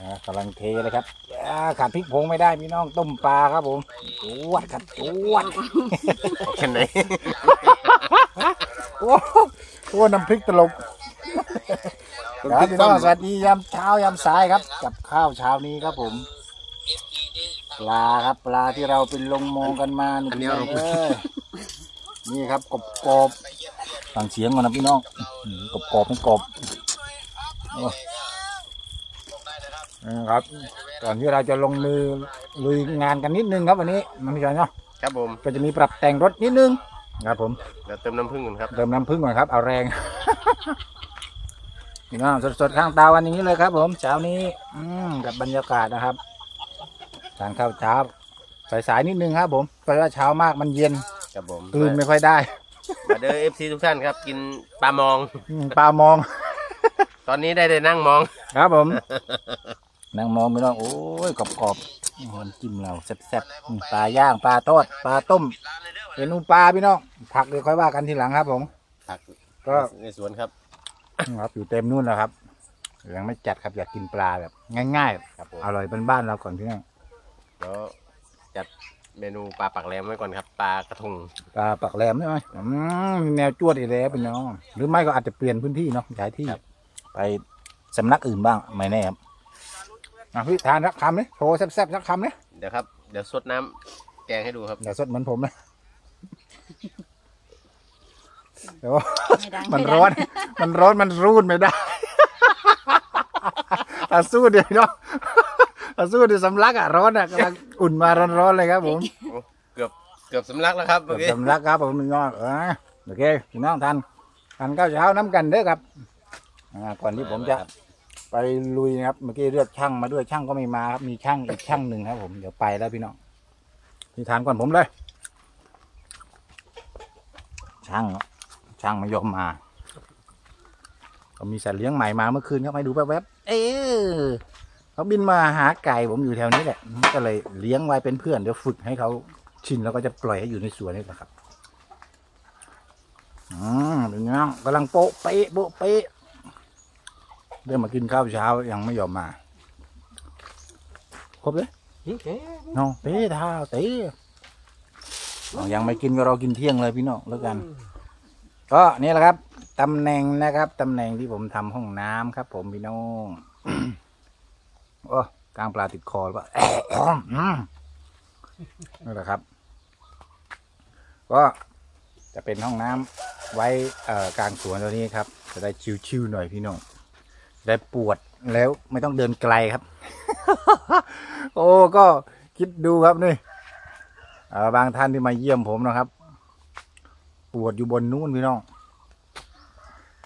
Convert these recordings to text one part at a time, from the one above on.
อ่ากำลังเทเลยครับอ่าขาดพริกผงไม่ได้พี่น้องต้มปลาครับผมจวดครับจวดแค่ไหนโอ้โหโอ้น้ำพริกตลบครับพี่น้องสวัสดียามเช้ายามสายครับ กับข้าวเช้านี้ครับผมปลาครับปลาที่เราเป็นลงมองกันมานี่พี่น้องเอ้ยนี่ครับกบกบฟังเสียงก่อนนะพี่น้องอื้อหือกบกบไม่กบโอ้นะ ครับ ก่อนที่เราจะลงมือลุยงานกันนิดนึงครับวันนี้มันไม่ใช่เนาะครับผมก็จะมีปรับแต่งรถนิดนึงครับผมเดี๋ยวเติมน้ำผึ้งกันครับเติมน้ำผึ้งก่อนครับเอาแรงพี่น้องสดๆข้างเตาวันนี้เลยครับ ผมเช้านี้ อืมกับบรรยากาศนะครับทานข้าวเช้าสายๆนิดนึงครับ ผมเพราะว่าเช้ามากมันเย็นครับผมตื่นไม่ค่อยได้มาเด้อเอฟซีทุกท่านครับ กินปลามองอืมปลามอง ตอนนี้ได้ได้นั่งมอง ครับผม นั่งมองพี่น้องโอ้ยกรอบๆอื้อมันจิ้มเราแซ่บๆอืมปลาย่างปลาทอดปลาต้มเมนูปลาพี่น้องผักเดี๋ยวค่อยว่ากันทีหลังครับผมผักก็ในสวนครับครับอยู่เต็มนู่นแล้วครับยังไม่จัดครับอยากกินปลาแบบ ง่ายครับผมๆอร่อยเป็นบ้านเราก่อนพี่น้องเดี๋ยวจัดเมนูปลาปักแหลมไว้ก่อนครับ ปลากระทงปลาปักแหลมใช่ไหมอืมแนวจวดอีกแล้วพี่น้องหรือไม่ก็อาจจะเปลี่ยนพื้นที่เนาะย้ายที่ไปสำนักอื่นบ้างไม่แน่ครับ อะพี่ทานสักคำเลยโชว์แซ่บๆสักคำเลยเดี๋ยวครับ เดี๋ยวสดน้ำแกงให้ดูครับอย่าสดเหมือนผมนะเดี๋ยวไม่ดังมันไดังร้อน มันร้อนมันรูดไม่ได้อาสู้เดี๋ยวเนาะอาสู้เดี๋ยวสำลักอะร้อนอะกำลังอุ่นมาร้อนๆเลยครับ ผมเกือบเกือบสำลักแล้วครับเกืเมื่ออบกี้ สำลักครับผมพี่น้องเออโอเคพี่น้องทันทันข้าวเช้าน้ำกันเด้อครับอ่าก่อนที่ผมจะ ไปลุยนะครับ เมื่อกี้เรียกช่างมาด้วยช่างก็ไม่มาครับมีช่างอีกช่างหนึ่งครับ ผมเดี๋ยวไปแล้วพี่น้องพี่ทานก่อนผมเลย ช่างช่างไม่ยอมมาก็มีสัตว์เลี้ยงใหม่มาเมื่อคืนครับให้ดูแวบๆเออเขาบินมาหาไก่ผมอยู่แถวนี้แหละก็เลยเลี้ยงไว้เป็นเพื่อนเดี๋ยวฝึกให้เขาชินแล้วก็จะปล่อยให้อยู่ในสวนนี่แหละครับอืมเป็นไงบ้างกำลังโป๊ะเป๊ะโป๊ะเป๊ะ เริ่มมากินข้าวเช้ายังไม่ยอมมาครบเลยน้องเป๊ะท่าเต้เอายังไม่กินก็รอกินเที่ยงเลยพี่น้องแล้วกัน ก็นี่แหละครับตำแหน่งนะครับตำแหน่งที่ผมทำห้องน้ำครับ ผมพี่น้องโอ้กลางปลาติดคอหรือเปล่าอืมนี่แหละครับ ก็จะเป็นห้องน้ำไว้เอ่อกลางสวนตัวนี้ครับ จะได้ชิวๆหน่อยพี่น้องจะ ได้ปวดแล้วไม่ต้องเดินไกลครับ โอ้ก็คิดดูครับนี่บางท่านที่มาเยี่ยมผมนะครับ ปวดอยู่บนนู้นพี่น้อง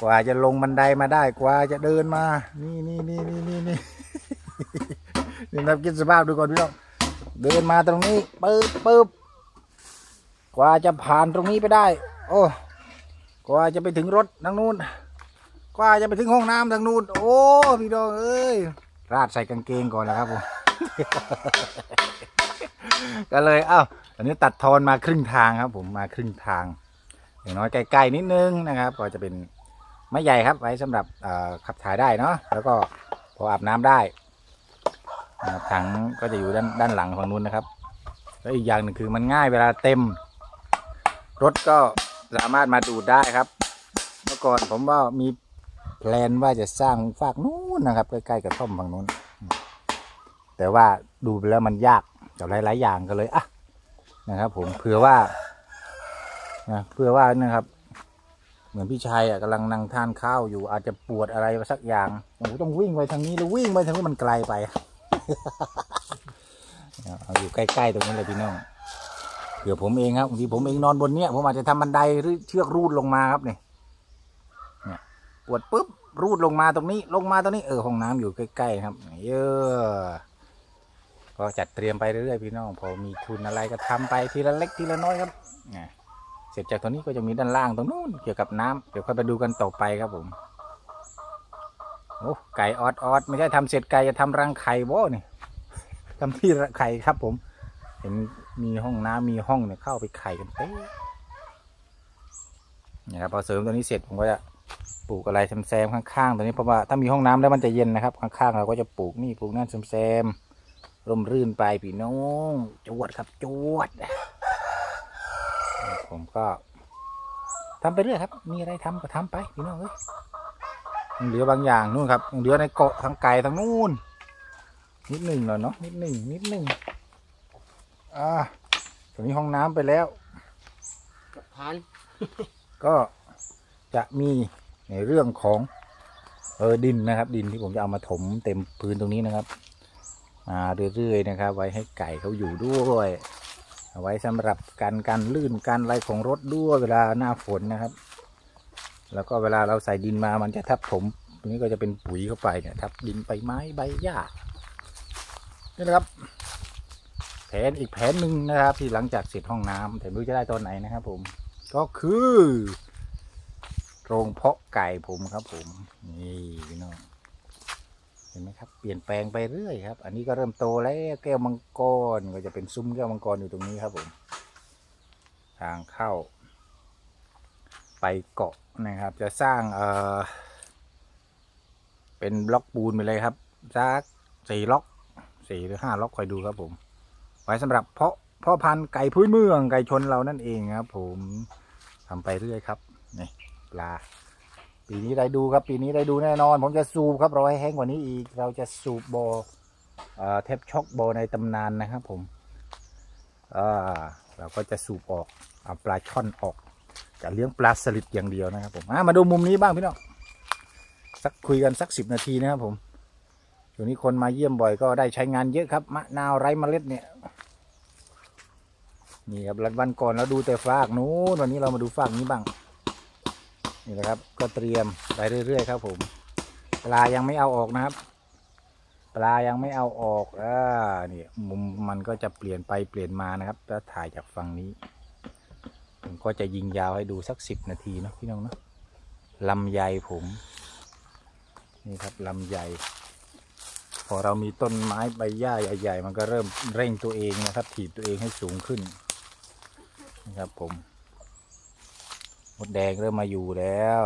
กว่าจะลงบันไดมาได้กว่าจะเดินมา นี่นี่นี่นี่นี่นี่นี่นับคิดสภาพดูก่อนพี่น้อง เดินมาตรงนี้ปึ๊บปึ๊บกว่าจะผ่านตรงนี้ไปได้ โอ้ กว่าจะไปถึงรถทางนู้น กว่าจะไปถึงห้องน้ำทางนู้นโอ้พี่น้องเอ้ยราดใส่กางเกงก่อนนะครับผม ก็เลยเอ้าตอนนี้ตัดทอนมาครึ่งทางครับ ผมมาครึ่งทาง อย่างน้อยใกล้ๆนิดนึงนะครับ ก็จะเป็นไม้ใหญ่ครับ ไว้สำหรับขับถ่ายได้เนาะแล้วก็พออาบน้ำได้ถังก็จะอยู่ด้านด้านหลังฝั่งนู้นนะครับ แล้วอีกอย่างหนึ่งคือมันง่ายเวลาเต็ม รถก็สามารถมาดูดได้ครับ เมื่อก่อนผมว่ามี แพลนว่าจะสร้างฝากนู้นนะครับ ใกล้ๆกับท่อมฝั่งนู้น แต่ว่าดูไปแล้วมันยากกับหลาย ๆ อย่างก็เลยอะนะครับ ผมเผื่อว่านะเพื่อว่านะครับ เหมือนพี่ชายอะกำลังนั่งทานข้าวอยู่ อาจจะปวดอะไรสักอย่างโอ้โหต้องวิ่งไปทางนี้หรือวิ่งไปทางนี้มันไกลไปเอาอยู่ใกล้ๆตรงนี้เลยพี่น้องเผื่อผมเองครับบางทีผมเองนอนบนเนี้ยผมอาจจะทำบันไดหรือเชือกรูดลงมาครับนี่ยเนี่ยปวดปุ๊บ รูดลงมาตรงนี้ลงมาตรงนี้เออห้องน้ำอยู่ใกล้ๆครับเยอะก็จัดเตรียมไปเรื่อยๆพี่น้อง พอมีทุนอะไรก็ทำไปทีละเล็กทีละน้อยครับเนี่ยเสร็จจากตรงนี้ก็จะมีด้านล่างตรงนู้นเกี่ยวกับน้ำเดี๋ยวค่อยไปดูกันต่อไปครับผมโอ้ไก่ออดออดไม่ใช่ทำเสร็จไก่จะทำรังไข่บ่นี่ทำที่ไข่ครับผม เห็นมีห้องน้ำมีห้องเนี่ยเข้าไปไข่กันเต้เนี่ยครับพอเสริมตัวนี้เสร็จผมก็จะ ปลูกอะไรแซมๆข้างๆตัวนี้เพราะว่าถ้ามีห้องน้ำแล้วมันจะเย็นนะครับ ข้างๆเราก็จะปลูกนี่ปลูกนั่นแซมๆร่มรื่นไปพี่น้องจวดครับจวด ผมก็ทำไปเรื่อยครับ มีอะไรทำก็ทำไปพี่น้องเอ้ยยังเหลือบางอย่างนู่นครับยังเหลือในเกาะทางไกลทางนู่นนิดหนึ่งหน่อยเนาะนิดหนึ่งนิดหนึ่งอ่าตรงนี้ห้องน้ำไปแล้วทานก็ จะมีในเรื่องของเออดินนะครับ ดินที่ผมจะเอามาถมเต็มพื้นตรงนี้นะครับมาเรื่อยๆนะครับ ไว้ให้ไก่เขาอยู่ด้วยเอาไว้สำหรับการการลื่นการอะไรของรถด้วยเวลาหน้าฝนนะครับ แล้วก็เวลาเราใส่ดินมามันจะทับถมตรงนี้ก็จะเป็นปุ๋ยเข้าไปเนี่ยทับดินใบไม้ใบหญ้านี่นะครับ แผนอีกแผนหนึ่งนะครับ ที่หลังจากเสร็จห้องน้ำแต่ไม่รู้จะได้ตอนไหนนะครับ ผม ก็คือ โรงเพาะไก่ผมครับผม นี่พี่น้องเห็นไหมครับ เปลี่ยนแปลงไปเรื่อยครับ อันนี้ก็เริ่มโตแล้วแก้วมังกรก็จะเป็นซุ้มแก้วมังกรอยู่ตรงนี้ครับผม ทางเข้า ไปเกาะนะครับ จะสร้างเอ่อเป็นบล็อกปูนไปเลยครับสักสี่ล็อกสี่หรือห้าล็อกคอยดูครับผม ไว้สำหรับเพาะพ่อพันธุ์ไก่พื้นเมืองไก่ชนเรานั่นเองครับ ผมทำไปเรื่อยครับ ลา ปีนี้ได้ดูครับ ปีนี้ได้ดูแน่นอน ผมจะสูบครับรอให้แห้งกว่านี้อีก เราจะสูบบอเอ่อเทปช็อกบอในตำนานนะครับ ผมเราก็จะสูบออกเอาปลาช่อนออกจะเลี้ยงปลาสลิดอย่างเดียวนะครับ ผมมาดูมุมนี้บ้างพี่น้องสักคุยกันสักสิบนาทีนะครับผมช่วงนี้คนมาเยี่ยมบ่อยก็ได้ใช้งานเยอะครับมะนาวไร้เมล็ดเนี่ยนี่ครับวันก่อนเราดูแต่ฟากนู้นวันนี้เรามาดูฟากนี้บ้าง นี่แหละครับ ก็เตรียมไปเรื่อยๆครับ ผม ปลายังไม่เอาออกนะครับ ปลายังไม่เอาออกอ่านี่มุมมันก็จะเปลี่ยนไปเปลี่ยนมานะครับถ้าถ่ายจากฝั่งนี้ผมก็จะยิงยาวให้ดูสักสิบนาทีเนาะพี่น้องเนาะลำไยผม นี่ครับลำไยพอเรามีต้นไม้ใบหญ้าใหญ่ ๆ มันก็เริ่มเร่งตัวเองนะครับถีบตัวเองให้สูงขึ้นนะครับผม มดแดงเริ่มมาอยู่แล้ว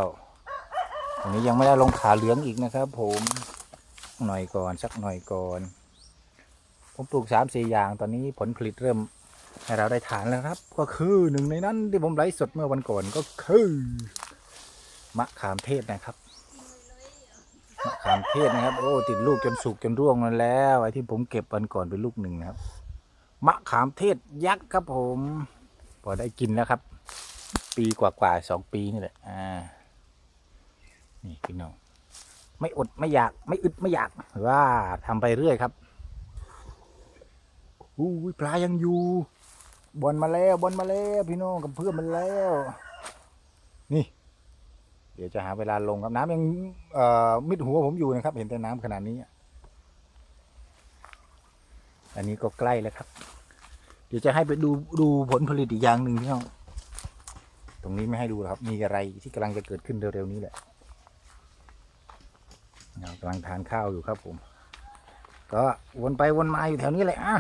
ตรงนี้ยังไม่ได้ลงขาเหลืองอีกนะครับ ผมหน่อยก่อนสักหน่อยก่อน ผมปลูกสามสี่อย่างตอนนี้ผลผลิตเริ่มให้เราได้ทานแล้วครับ ก็คือหนึ่งในนั้นที่ผมไลฟ์สดเมื่อวันก่อนก็คือ มะขามเทศนะครับมะขามเทศนะครับ โอ้ติดลูกจนสุกจนร่วงมาแล้วไอ้ที่ผมเก็บวันก่อนเป็นลูกหนึ่งนะครับ มะขามเทศยักษ์ครับผม พอได้กินแล้วครับ ปีกว่าๆสองปีนี่แหละอ่านี่พี่น้องไม่อดไม่อยาก ไม่อึดไม่อยากว่าทำไปเรื่อยครับอู้ยปลายังอยู่บอลมาแล้วบอลมาแล้วพี่น้องกับเพื่อนมันแล้ว นี่ เดี๋ยวจะหาเวลาลงครับน้ำยังเอ่อมิดหัวผมอยู่นะครับ เห็นแต่น้ำขนาดนี้ อันนี้ก็ใกล้แล้วครับ เดี๋ยวจะให้ไปดูดูผลผลิตอีกอย่างหนึ่งพี่น้อง ตรงนี้ไม่ให้ดูหรอกครับ มีอะไรที่กำลังจะเกิดขึ้นเร็วๆนี้แหละเรากำลังทานข้าวอยู่ครับผม ก็วนไปวนมาอยู่แถวนี้แหละอะ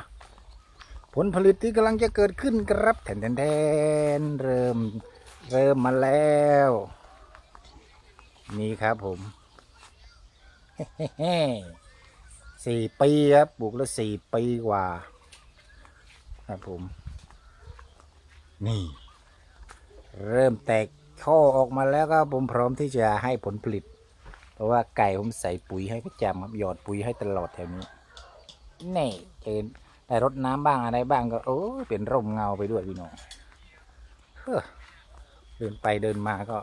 ผลผลิตที่กำลังจะเกิดขึ้นครับแทนแทนแทนเริ่มเริ่มมาแล้ว นี่ครับผมสี่ปีครับปลูกแล้วสี่ปีกว่า ครับผม นี่ เริ่มแตกข้อออกมาแล้วก็ผมพร้อมที่จะให้ผลผลิต เพราะว่าไก่ผมใส่ปุ๋ยให้ประจำครับหยอดปุ๋ยให้ตลอดแถวนี้นี่เจนได้รดน้ำบ้างอะไรบ้างก็โอ้ยเป็นร่มเงาไปด้วยพี่น้องเฮ้อเดินไปเดินมาก็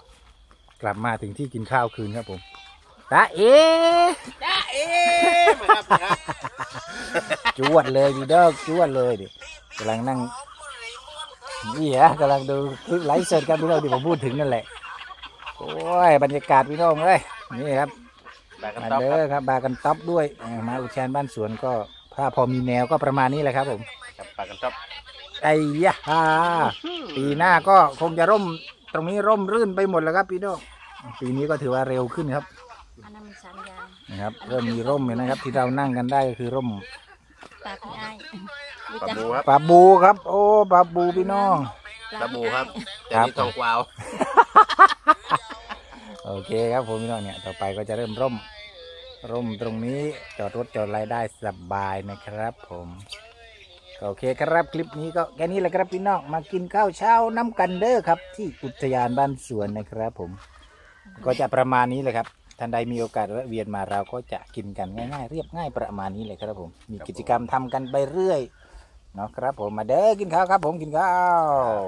กลับมาถึงที่กินข้าวคืนครับผมตาเอจ้าเอ๊มาครับมาครับจวดเลยพี่เด้อจวดเลยดิกำลังนั่ง นี่ฮะกำลังดูคลิปไลฟ์สดกันพี่น้องที่ผมพูดถึงนั่นแหละ โอ้ยบรรยากาศพี่น้องเลยนี่ครับแบกกันมาต๊อบเด้คอรับครับบากันต๊อปด้วยอ่ามาอุทยานบ้านสวนก็ถ้าพอมีแนวก็ประมาณนี้แหละครับผม ครับแบกกันต๊อบไอ้ยะฮาปีหน้าก็คงจะร่มตรงนี้ร่มรื่นไปหมดแล้วครับพี่น้องปีนี้ก็ถือว่าเร็วขึ้นครับอันนั้นมันสามอย่างนะครับเริ่มมีร่มอยู่นะครับ ที่เรานั่งกันได้ก็คือร่มปลาพี่ไอ้าย ปลาบูครับปลาบูครับ โอ้ปลาบูพี่น้องปลาบูครับแต่ครับนี่ทองกวาวโอโอเคครับผมพี่น้องเนี่ยต่อไปก็จะเริ่มร่ม ร่มตรงนี้จอดรถจอดอะไรได้สบายนะครับ ผมก็โอเคครับคลิปนี้ก็แค่นี้แหละครับพี่น้องมากินข้าวเช้าน้ำกันเด้อครับ ที่อุทยานบ้านสวนนะครับ ผม ก็จะประมาณนี้เลยครับท่านใดมีโอกาสแวะเวียนมาเราก็จะกินกันง่าย ๆ เรียบง่ายประมาณนี้เลยครับผม มีกิจกรรมทำกันไปเรื่อย เนาะครับผมมาเด้อกินข้าวครับผมกินข้าว